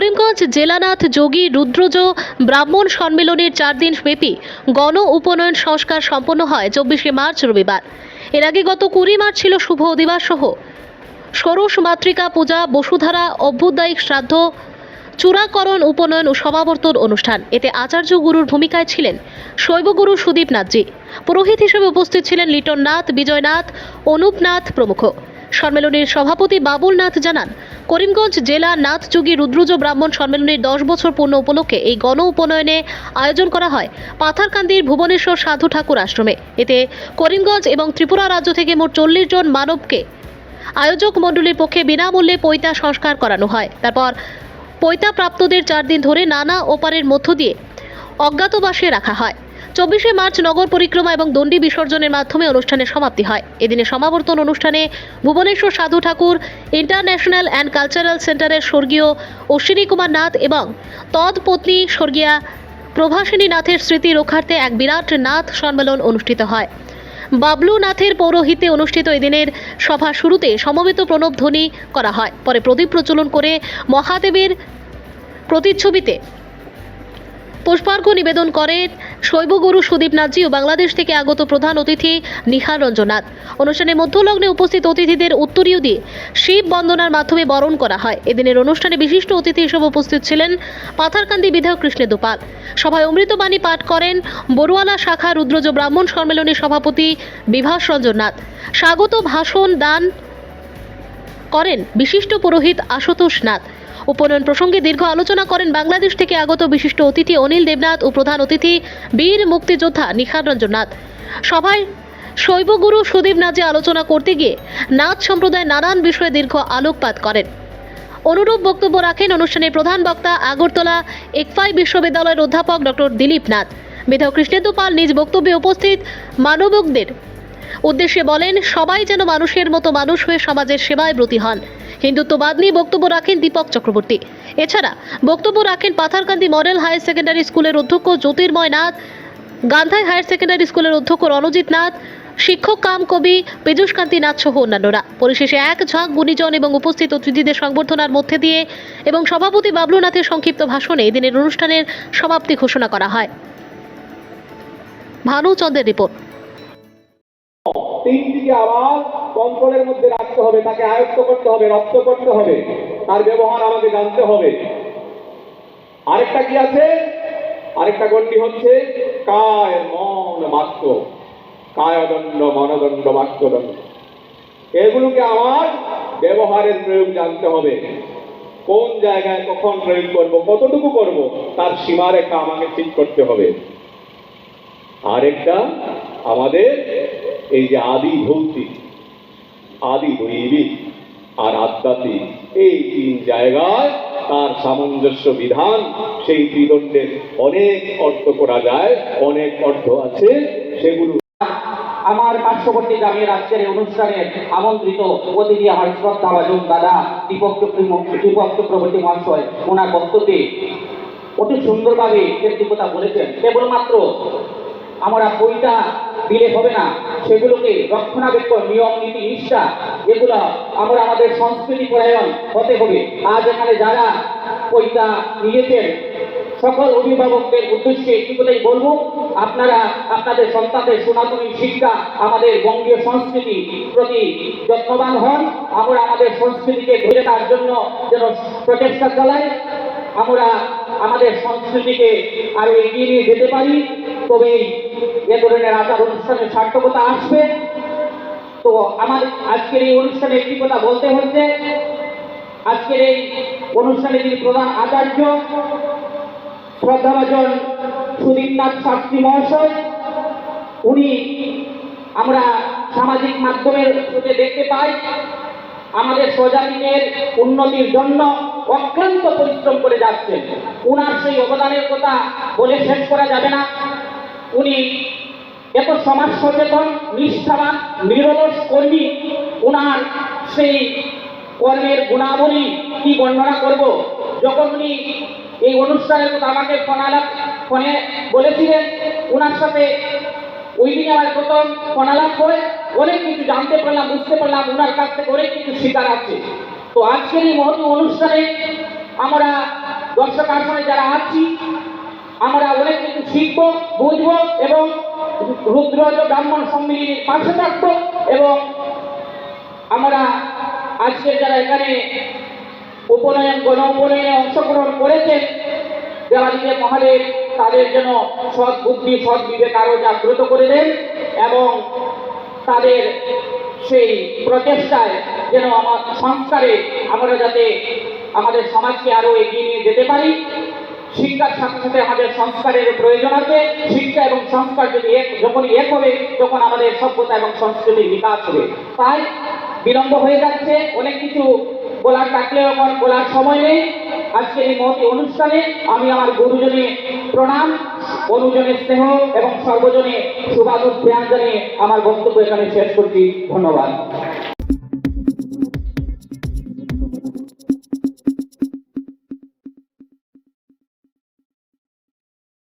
করিমগঞ্জ জেলানাথ যোগী রুদ্রজ ব্রাহ্মণ সম্মেলনের চার দিন ব্যাপী গণ উপনয়ন সংস্কার সম্পন্ন হয় চব্বিশে মার্চ রবিবার। এর আগে গত কুড়ি মার্চ ছিল শুভ অধিবাস সহ। ষোড়শ মাতৃকা পূজা, বসুধারা, অভ্যুদায়িক শ্রাদ্ধ, চূড়াকরণ উপনয়ন ও সমাবর্তন অনুষ্ঠান। এতে আচার্য গুরুর ভূমিকায় ছিলেন শৈবগুরু সুদীপ নাথজি। পুরোহিত হিসেবে উপস্থিত ছিলেন লিটন নাথ, বিজয়নাথ অনুপনাথ প্রমুখ। সম্মেলনের সভাপতি বাবুল নাথ জানান, করিমগঞ্জ জেলা নাথযুগী রুদ্রজ ব্রাহ্মণ সম্মেলনের দশ বছর পূর্ণ উপলক্ষে এই গণ উপনয়নে আয়োজন করা হয় পাথারকান্দির ভুবনেশ্বর সাধু ঠাকুর আশ্রমে। এতে করিমগঞ্জ এবং ত্রিপুরা রাজ্য থেকে মোট চল্লিশ জন মানবকে আয়োজক মণ্ডলীর পক্ষে বিনামূল্যে পৈতা সংস্কার করানো হয়। তারপর পৈতা প্রাপ্তদের চার দিন ধরে নানা ওপারের মধ্য দিয়ে অজ্ঞাতবাসে রাখা হয়। চব্বিশে মার্চ নগর পরিক্রমা এবং দণ্ডি বিসর্জনের মাধ্যমে অনুষ্ঠানের সমাপ্তি হয়। এদিনে সমাবর্তন অনুষ্ঠানে ভুবনেশ্বর সাধু ঠাকুর, ইন্টারন্যাশনাল অ্যান্ড কালচারাল সেন্টারের স্বর্গীয় অশ্বিনী কুমার নাথ এবং তৎপত্নী স্বর্গীয়া প্রভাসিনী নাথের স্মৃতি রক্ষার্থে এক বিরাট নাথ সম্মেলন অনুষ্ঠিত হয়। বাবলু নাথের পৌরোহিত্যে অনুষ্ঠিত এদিনের সভা শুরুতে সমবেত প্রণব ধ্বনি করা হয়। পরে প্রদীপ প্রচলন করে মহাদেবের প্রতিচ্ছবিতে পুষ্পার্ঘ্য নিবেদন করেন শৈবগুরু সুদীপ নাথজি ও বাংলাদেশ থেকে আগত প্রধান অতিথি নিহার রঞ্জনাথ। অনুষ্ঠানে মধ্যলগ্নে উপস্থিত অতিথিদের উত্তরীয় দিয়ে শিব বন্দনার মাধ্যমে বরণ করা হয়। এদিনের অনুষ্ঠানে বিশিষ্ট অতিথি হিসেবে উপস্থিত ছিলেন পাথারকান্দি বিধায়ক কৃষ্ণেন্দু পাল। সভায় অমৃতবাণী পাঠ করেন বড়ুয়ালা শাখা রুদ্রজ ব্রাহ্মণ সম্মেলনের সভাপতি বিভাস রঞ্জন নাথ স্বাগত ভাষণ দান করেন বিশিষ্ট পুরোহিত আশুতোষ নাথ। উপনয়ন প্রসঙ্গে দীর্ঘ আলোচনা করেন বাংলাদেশ থেকে আগত বিশিষ্ট অতিথি অনিল দেবনাথ ও প্রধান অতিথি বীর মুক্তিযোদ্ধা নিখার রঞ্জন নাথ সভায় শৈবগুরু সুদীপ নাথে আলোচনা করতে গিয়ে নাথ সম্প্রদায় নানান বিষয়ে দীর্ঘ আলোকপাত করেন। অনুরূপ বক্তব্য রাখেন অনুষ্ঠানের প্রধান বক্তা আগরতলা একফাই বিশ্ববিদ্যালয়ের অধ্যাপক ডক্টর দিলীপ নাথ। বিধায়ক কৃষ্ণেন্দু পাল নিজ বক্তব্যে উপস্থিত মানবকদের উদ্দেশ্যে বলেন, সবাই যেন মানুষের মতো মানুষ হয়ে সমাজের সেবায় ব্রতী হন। হিন্দুত্ববাদ নিয়ে বক্তব্য রাখেন দীপক চক্রবর্তী। এছাড়া বক্তব্য রাখেন পাথারকান্দি মডেল হায়ার সেকেন্ডারি স্কুলের অধ্যক্ষ জ্যোতির্ময় নাথ, গান্ধাই হায়ার সেকেন্ডারি স্কুলের অধ্যক্ষ রণজিৎ নাথ, শিক্ষক কাম কবি পীযুষকান্তি নাথ সহ অন্যান্যরা। পরিশেষে এক ঝাঁক গুণীজন এবং উপস্থিত অতিথিদের সংবর্ধনার মধ্যে দিয়ে এবং সভাপতি বাবলু নাথের সংক্ষিপ্ত ভাষণে এদিনের অনুষ্ঠানের সমাপ্তি ঘোষণা করা হয়। ভানু চন্দ্রের রিপোর্ট। তিনটিকে আবার কন্ট্রোলের মধ্যে রাখতে হবে, তাকে আয়ত্ত করতে হবে, রপ্ত করতে হবে, তার ব্যবহার আমাকে জানতে হবে। আরেকটা কি আছে? আরেকটা গণ্ডি হচ্ছে কায় মন বাক্য কায়দণ্ড, মনদণ্ড বাক্যদণ্ড এগুলোকে আমার ব্যবহারের প্রয়োগ জানতে হবে। কোন জায়গায় কখন প্রয়োগ করব, কতটুকু করব, তার সীমারেখা আমাকে ঠিক করতে হবে। আরেকটা আমাদের এই যে আদি ভৌতিক আদি দৈবিক আর আধ্যাত্মিক, এই তিন জায়গায় তার সামঞ্জস্য বিধান, সেই ত্রিদণ্ডের অনেক অর্থ করা যায়, অনেক অর্থ আছে, সেগুলো আমার পার্শ্ববর্তী গ্রামের আজকের অনুষ্ঠানে আমন্ত্রিত অতিথি আমার শ্রদ্ধা বাজন দাদা দীপক দীপক চক্রবর্তী মহাশয়। ওনার বক্তব্যে অতি সুন্দরভাবে ব্যক্তিগতা বলেছেন। কেবলমাত্র আমরা বইটা দিলে হবে না। সেগুলোকে রক্ষণাবেক্ষণ, নিয়ম, নীতি, নিষ্ঠা, এগুলো আমরা আমাদের সংস্কৃতি পরায়ণ হতে হবে। আজ এখানে যারা বইটা নিয়েছেন, সকল অভিভাবকদের উদ্দেশ্যে কথাই বলব, আপনারা আপনাদের সন্তানদের সনাতনী শিক্ষা আমাদের বঙ্গীয় সংস্কৃতি প্রতি যত্নবান হন। আমরা আমাদের সংস্কৃতিকে ধরে রাখার জন্য যেন প্রচেষ্টা চালাই। আমরা আমাদের সংস্কৃতিকে আরও এগিয়ে নিয়ে যেতে পারি। তবেই এ ধরনের আচার অনুষ্ঠানের সার্থকতা আসবে। তো আমার আজকের এই অনুষ্ঠানে একটি কথা বলতে হচ্ছে আজকের এই অনুষ্ঠানে যিনি প্রধান আচার্য, শ্রদ্ধাভাজন সুদীপনাথ শাস্ত্রী মহাশয়, উনি আমরা সামাজিক মাধ্যমের থ্রুতে দেখতে পাই। আমাদের প্রজাতিদের উন্নতির জন্য অক্লান্ত পরিশ্রম করে যাচ্ছেন। উনার সেই অবদানের কথা বলে শেষ করা যাবে না। উনি এত সমাজ সচেতন, নিষ্ঠাবান, নিরলস কর্মী, উনার সেই কর্মের গুণাবলী কি বর্ণনা করব? যখন উনি এই অনুষ্ঠানের কথা আমাকে ফোন আলাপ ফোনে বলেছিলেন ওনার সাথে ওই দিন আমার প্রথম ফোনালাপ করে অনেক কিছু জানতে পারলাম, বুঝতে পারলাম ওনার কাছ থেকে অনেক কিছু শিকার আছে। তো আজকের এই মহৎ অনুষ্ঠানে আমরা দর্শক আসনে যারা আছি, আমরা অনেক কিছু শিখব, বুঝব এবং রুদ্রজ ব্রাহ্মণ সম্মিলনীর পাশে থাকব এবং আমরা আজকে যারা এখানে উপনয়ন, গণ উপনয়নে অংশগ্রহণ করেছেন দেওয়ালিতে মহাদেব, তাদের যেন সৎ বুদ্ধি, সৎ বিবেক আরও জাগ্রত করে দেন এবং তাদের সেই প্রচেষ্টায় যেন আমার সংস্কারে আমরা যাতে আমাদের সমাজকে আরও এগিয়ে নিয়ে যেতে পারি। শিক্ষার সাথে সাথে আমাদের সংস্কারের প্রয়োজন আছে। শিক্ষা এবং সংস্কার যদি এক, যখনই এক হবে, তখন আমাদের সভ্যতা এবং সংস্কৃতির বিকাশ হবে। তাই বিলম্ব হয়ে যাচ্ছে, অনেক কিছু বলার থাকলেও এখন বলার সময় নেই। আজকের এই মহতি অনুষ্ঠানে আমি আমার গুরুজনে প্রণাম অনুজনের স্নেহ এবং সর্বজনে শুভানুধ্যান জানিয়ে আমার বক্তব্য এখানে শেষ করছি। ধন্যবাদ।